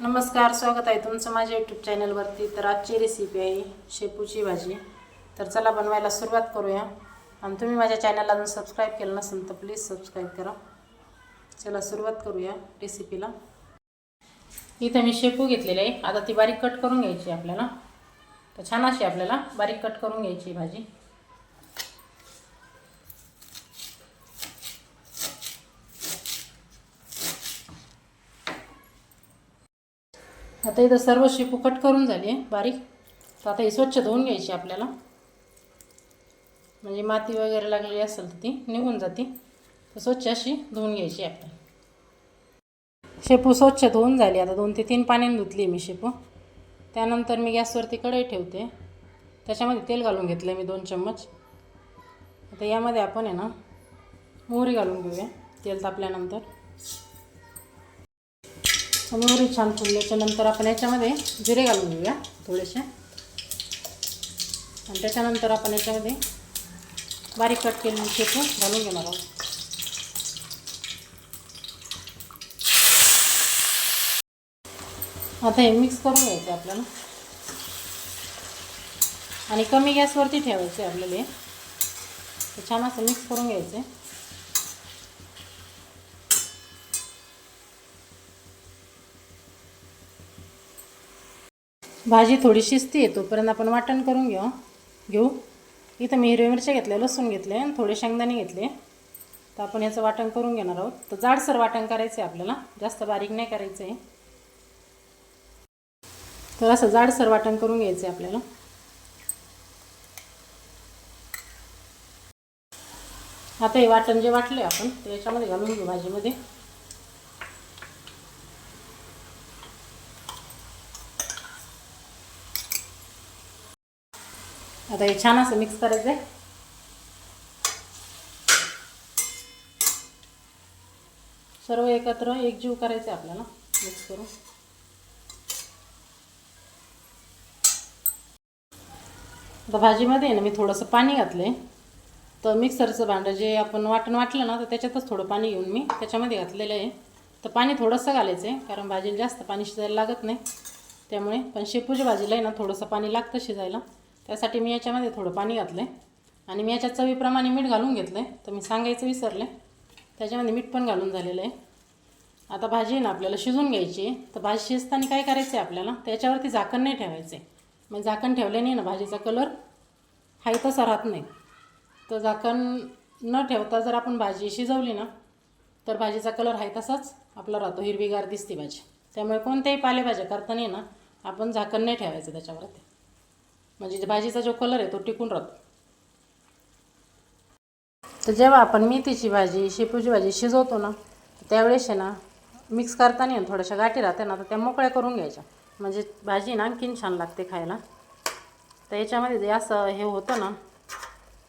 नमस्कार स्वागत आहे तुमचं माझ्या यूट्यूब चॅनलवरती तर आजची रेसिपी आहे शेपूची भाजी. तर चला बनवायला सुरुवात करूया. आणि तुम्ही माझ्या चॅनलला अजून सबस्क्राईब केलं नसेल तर प्लीज सबस्क्राईब करा. चला सुरुवात करूया रेसिपीला इथं मी शेपू घेतलेली आहे. आता ती बारीक कट करून घ्यायची आपल्याला. तर छान अशी आपल्याला बारीक कट करून घ्यायची भाजी. आता इथं सर्व शेपू कट करून झाली आहे बारीक. तर आता ही स्वच्छ धुवून घ्यायची आपल्याला. म्हणजे माती वगैरे लागलेली असेल तर ती निघून जाते. तर स्वच्छ अशी धुवून घ्यायची आपल्याला शेपू स्वच्छ धुवून झाली. आता दोन ते तीन पाण्याने धुतली मी शेपू. त्यानंतर मी गॅसवरती कढई ठेवते. त्याच्यामध्ये तेल घालून घेतलं मी दोन चम्मच. आता यामध्ये आपण आहे ना मोहरी घालून घेऊया तेल तापल्यानंतर. मोहरी छान फुलल्याच्या नंतर आपण याच्यामध्ये जिरे घालून घेऊया थोडेसे. आणि त्याच्यानंतर आपण याच्यामध्ये बारीक कट केलेली शेपू घालून घेणार आहोत. आता हे मिक्स करून घ्यायचं आहे आपल्याला. आणि कमी गॅसवरती ठेवायचे आपल्याला हे. छान असं मिक्स करून घ्यायचं भाजी थोडी शिस्ती आहे तोपर्यंत आपण वाटण करून घेऊ. घेऊ. इथं मी हिरव्या मिरच्या घेतल्या लसूण घेतले आणि थोडे शेंगदाणे घेतले. तर आपण याचं वाटण करून घेणार आहोत. तर जाडसर वाटण करायचं आहे आपल्याला. जास्त बारीक नाही करायचं आहे तर असं जाडसर वाटण करून घ्यायचं आहे आपल्याला. आता हे वाटण जे वाटले आपण ते याच्यामध्ये घालून घेऊ भाजीमध्ये. आता हे छान असं मिक्स करायचं आहे सर्व एकत्र एकजीव करायचं आहे आपल्याला मिक्स करून. आता भाजीमध्ये आहे ना मी थोडंसं पाणी घातलं आहे तर मिक्सरचं भांडं जे आपण वाटण वाटलं ना तर त्याच्यातच थोडं पाणी घेऊन मी त्याच्यामध्ये घातलेलं आहे. तर पाणी थोडंसं घालायचं आहे कारण भाजीला जास्त पाणी शिजायला लागत नाही. त्यामुळे पण शेपूच्या भाजीला आहे ना थोडंसं पाणी लागतं शिजायला. त्यासाठी मी याच्यामध्ये थोडं पाणी घातलं आहे आणि मी याच्या चवीप्रमाणे मीठ घालून घेतलं आहे तर मी सांगायचं विसरले. त्याच्यामध्ये मीठ पण घालून झालेलं आहे. आता भाजी आहे ना आपल्याला शिजून घ्यायची आहे. तर भाजी शिजताना काय करायचं आहे आपल्याला? त्याच्यावरती झाकण नाही ठेवायचं आहे म्हणजे मग झाकण ठेवल्याने ना भाजीचा कलर हाय तसा राहत नाही. तर झाकण न ठेवता जर आपण भाजी शिजवली ना तर भाजीचा कलर आहे तसाच आपला राहतो. हिरवीगार दिसते भाजी. त्यामुळे कोणत्याही पालेभाज्या करताना ना आपण झाकण नाही ठेवायचं त्याच्यावरती. म्हणजे भाजीचा जो कलर आहे तो टिकून राहतो. तर जेव्हा आपण मेथीची भाजी शेपूची भाजी शिजवतो ना त्यावेळेस आहे ना मिक्स करताना थोड्याशा गाठी राहते ना तर त्या मोकळ्या करून घ्यायच्या. म्हणजे भाजी ना आणखीन छान लागते खायला. तर याच्यामध्ये जे असं हे होतं ना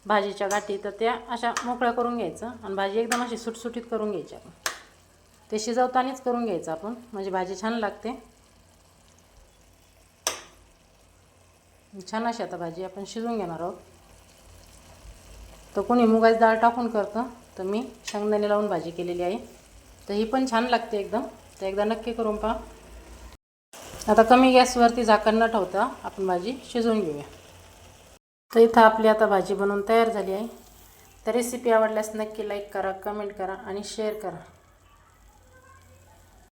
भाजीच्या गाठी तर त्या अशा मोकळ्या करून घ्यायचं आणि भाजी एकदम अशी सुटसुटीत करून घ्यायची आपण. ते शिजवतानाच करून घ्यायचं आपण. म्हणजे भाजी छान लागते. छान अशी आता भाजी आपण शिजवून घेणार आहोत. तर कोणी मुगाची डाळ टाकून करतं तर मी शेंगदाणे लावून भाजी केलेली आहे. तर ही पण छान लागते एकदम. तर एकदा नक्की करून पहा. आता कमी गॅसवरती झाकण न ठेवता आपण भाजी शिजवून घेऊया. तर इथं आपली आता भाजी बनवून तयार झाली आहे. तर रेसिपी आवडल्यास नक्की लाईक करा कमेंट करा आणि शेअर करा.